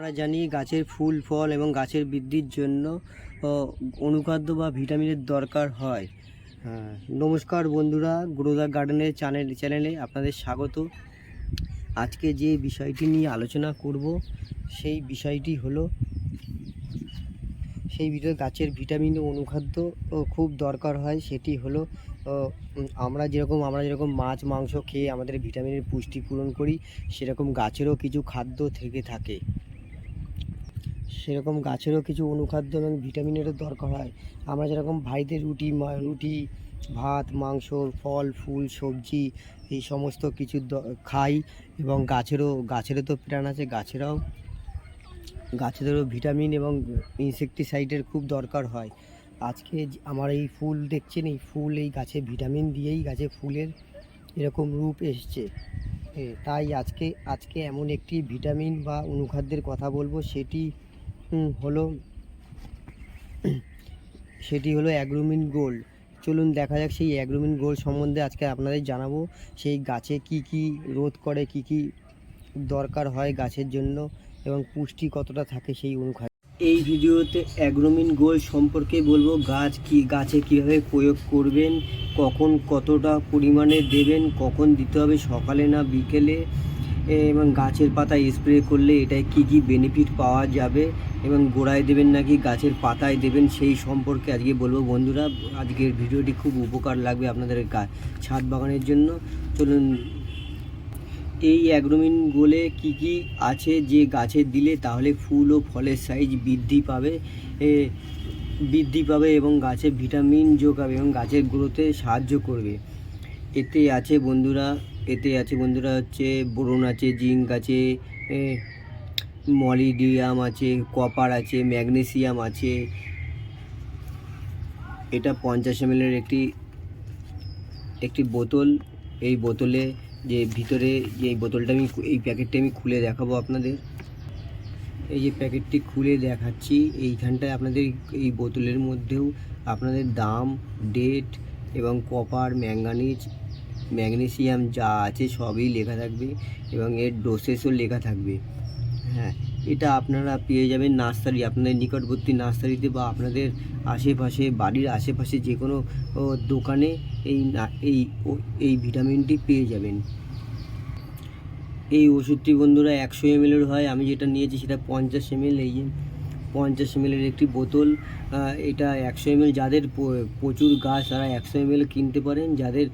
আমরা জানি গাছের ফুল ফল এবং গাছের বৃদ্ধির জন্য অনুখাদ্য বা ভিটামিনের দরকার হয়। হ্যাঁ, নমস্কার বন্ধুরা গ্রোদা গার্ডেনের চ্যানেল চ্যানেলে আপনাদের স্বাগত। আজকে যে বিষয়টি নিয়ে আলোচনা করব সেই বিষয়টি হলো সেই ভিতরে গাছের ভিটামিন ও অনুখাদ্য খুব দরকার হয়। সেটি হলো আমরা যেরকম আমরা যেরকম মাছ মাংস খেয়ে আমাদের ভিটামিনের পুষ্টি পূরণ করি সেরকম গাছেরও কিছু খাদ্য থেকে থাকে। সেরকম গাছেরও কিছু অনুখাদ্য এবং ভিটামিনেরও দরকার হয়। আমরা যেরকম বাড়িতে রুটি রুটি, ভাত, মাংস, ফল, ফুল, সবজি এই সমস্ত কিছু খাই এবং গাছেরও গাছেরও তো প্রাণ আছে, গাছেরাও, গাছেদেরও ভিটামিন এবং ইনসেকটিসাইডের খুব দরকার হয়। আজকে আমার এই ফুল দেখছেন, এই ফুল এই গাছে ভিটামিন দিয়েই গাছে ফুলের এরকম রূপ এসছে। তাই আজকে আজকে এমন একটি ভিটামিন বা অনুখাদ্যের কথা বলব, সেটি হলো, সেটি হলো অ্যাগ্রোমিন গোল্ড। চলুন দেখা যাক সেই অ্যাগ্রোমিন গোল্ড সম্বন্ধে আজকে আপনাদের জানাব, সেই গাছে কি কি রোধ করে, কি কি দরকার হয় গাছের জন্য এবং পুষ্টি কতটা থাকে সেই অনুখাদ্য। এই ভিডিওতে অ্যাগ্রোমিন গোল্ড সম্পর্কে বলব, গাছ কি, গাছে কীভাবে প্রয়োগ করবেন, কখন কতটা পরিমাণে দেবেন, কখন দিতে হবে সকালে না বিকেলে এবং গাছের পাতায় স্প্রে করলে এটায় কি কি বেনিফিট পাওয়া যাবে এবং গোড়ায় দেবেন নাকি গাছের পাতায় দেবেন সেই সম্পর্কে আজকে বলব। বন্ধুরা, আজকের ভিডিওটি খুব উপকার লাগবে আপনাদের ছাদ বাগানের জন্য। চলুন, এই অ্যাগ্রোমিন গোলে কি কি আছে যে গাছে দিলে তাহলে ফুল ও ফলের সাইজ বৃদ্ধি পাবে বৃদ্ধি পাবে এবং গাছে ভিটামিন যোগাবে এবং গাছের গ্রোথে সাহায্য করবে। এতে আছে বন্ধুরা এতে আছে বন্ধুরা হচ্ছে বোরন আছে, জিঙ্ক আছে মলিডিয়াম আছে, কপার আছে, ম্যাগনেসিয়াম আছে। এটা পঞ্চাশ এমএলের একটি একটি বোতল। এই বোতলে যে ভিতরে যে এই বোতলটা আমি এই প্যাকেটটা আমি খুলে দেখাবো আপনাদের। এই যে প্যাকেটটি খুলে দেখাচ্ছি, এইখানটায় আপনাদের এই বোতলের মধ্যেও আপনাদের দাম ডেট এবং কপার ম্যাঙ্গানিজ ম্যাগনেসিয়াম যা আছে সবই লেখা থাকবে এবং এর ডোসেসও লেখা থাকবে। হ্যাঁ এটা আপনারা পেয়ে যাবেন নার্সারি, আপনাদের নিকটবর্তী নার্সারিতে বা আপনাদের আশেপাশে, বাড়ির আশেপাশে যে কোনো দোকানে এই এই এই ভিটামিনটি পেয়ে যাবেন। এই ওষুধটি বন্ধুরা একশো এমএলের হয়, আমি যেটা নিয়েছি সেটা পঞ্চাশ এমএল এই পঞ্চাশ এমএলের একটি বোতল এটা একশো এমএল যাদের প্রচুর গাছ তারা একশো এমএল কিনতে পারেন, যাদের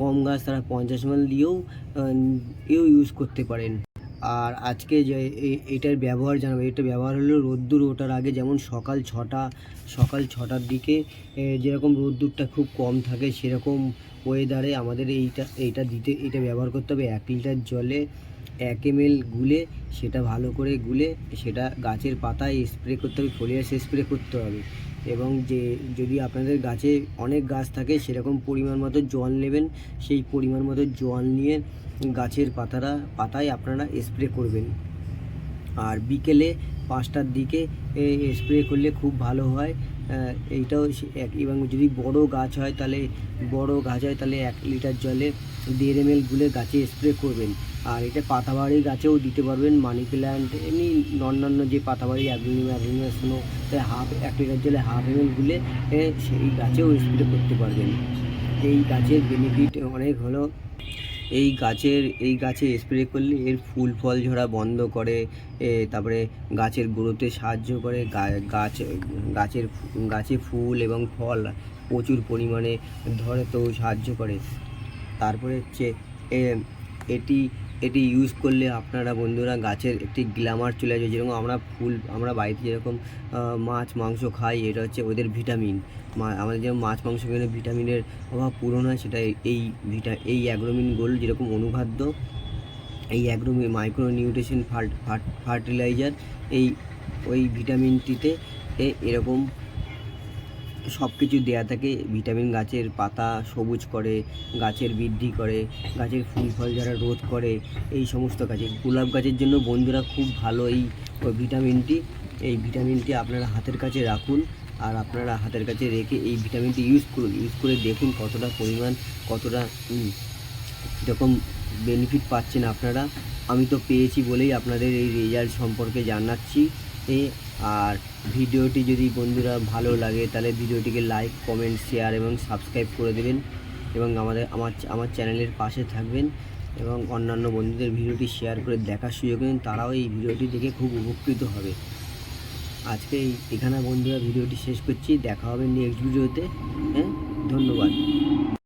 কম গাছ তারা পঞ্চাশ এমএল দিয়েও এও ইউজ করতে পারেন। আর আজকে যে এটার ব্যবহার জানাব, এটা ব্যবহার হলো রোদ্দুর ওঠার আগে, যেমন সকাল ছটা, সকাল ছটার দিকে যেরকম রোদ্দুরটা খুব কম থাকে, সেরকম ওয়েদারে আমাদের এইটা এইটা দিতে, এটা ব্যবহার করতে হবে এক লিটার জলে। এক এমএল গুলে, সেটা ভালো করে গুলে, সেটা গাছের পাতায় স্প্রে করতে হবে ফলিয়াস স্প্রে করতে হবে। এবং যে, যদি আপনাদের গাছে অনেক গাছ থাকে, সেরকম পরিমাণ মতো জল নেবেন, সেই পরিমাণ মতো জল নিয়ে গাছের পাতারা, পাতায় আপনারা স্প্রে করবেন। আর বিকেলে পাঁচটার দিকে স্প্রে করলে খুব ভালো হয়। এইটাও এবং যদি বড় গাছ হয় তাহলে, বড় গাছ হয় তাহলে এক লিটার জলে দেড় এম এল গুলে গাছে স্প্রে করবেন। আর এটা পাতাবাড়ি গাছেও দিতে পারবেন, মানি প্ল্যান্ট এমনি অন্যান্য যে পাতাবাড়ি অ্যাগ্রিনিম অ্যাগ্রিনিয়াসনো তাই হাফ, এক লিটার জলে হাফ এম এল গুলে সেই গাছেও স্প্রে করতে পারবেন। এই গাছের বেনিফিট অনেক হলো। এই গাছের, এই গাছে স্প্রে করলে এর ফুল ফল ঝরা বন্ধ করে তারপরে গাছের গ্রোথে সাহায্য করে গাছ, গাছের গাছে ফুল এবং ফল প্রচুর পরিমাণে ধরে তো সাহায্য করে। তারপরে হচ্ছে এটি এটি ইউজ করলে আপনারা বন্ধুরা গাছের একটি গ্ল্যামার চলে আসবে। যেরকম আমরা ফুল, আমরা বাড়িতে যেরকম মাছ, মাংস খাই, এটা হচ্ছে ওদের ভিটামিন আমাদের যেমন মাছ, মাংস খেলে ভিটামিনের অভাব পূরণ হয়, সেটা এই ভিটা এই অ্যাগ্রোমিন গোল্ড যেরকম অনুখাদ্য, এই অ্যাগ্রোমি মাইক্রো নিউট্রিশন ফার্ট ফার্টিলাইজার এই, ওই ভিটামিনটিতে এরকম সব কিছু দেওয়া থাকে। ভিটামিন গাছের পাতা সবুজ করে, গাছের বৃদ্ধি করে, গাছের ফুল ফল যারা রোধ করে, এই সমস্ত গাছে গোলাপ গাছের জন্য বন্ধুরা খুব ভালো এই ভিটামিনটি। এই ভিটামিনটি আপনারা হাতের কাছে রাখুন আর আপনারা হাতের কাছে রেখে এই ভিটামিনটি ইউজ করুন। ইউজ করে দেখুন কতটা পরিমাণ, কতটা কীরকম বেনিফিট পাচ্ছেন আপনারা। আমি তো পেয়েছি বলেই আপনাদের এই রেজাল্ট সম্পর্কে জানাচ্ছি। এ আর ভিডিওটি যদি বন্ধুরা ভালো লাগে, তাহলে ভিডিওটিকে লাইক কমেন্ট শেয়ার এবং সাবস্ক্রাইব করে দেবেন এবং আমাদের, আমার আমার চ্যানেলের পাশে থাকবেন এবং অন্যান্য বন্ধুদের ভিডিওটি শেয়ার করে দেখার সুযোগ দিন তারাও এই ভিডিওটি দেখে খুব উপকৃত হবে। আজকে এখানে বন্ধুরা ভিডিওটি শেষ করছি, দেখা হবে নেক্সট ভিডিওতে হ্যাঁ? ধন্যবাদ।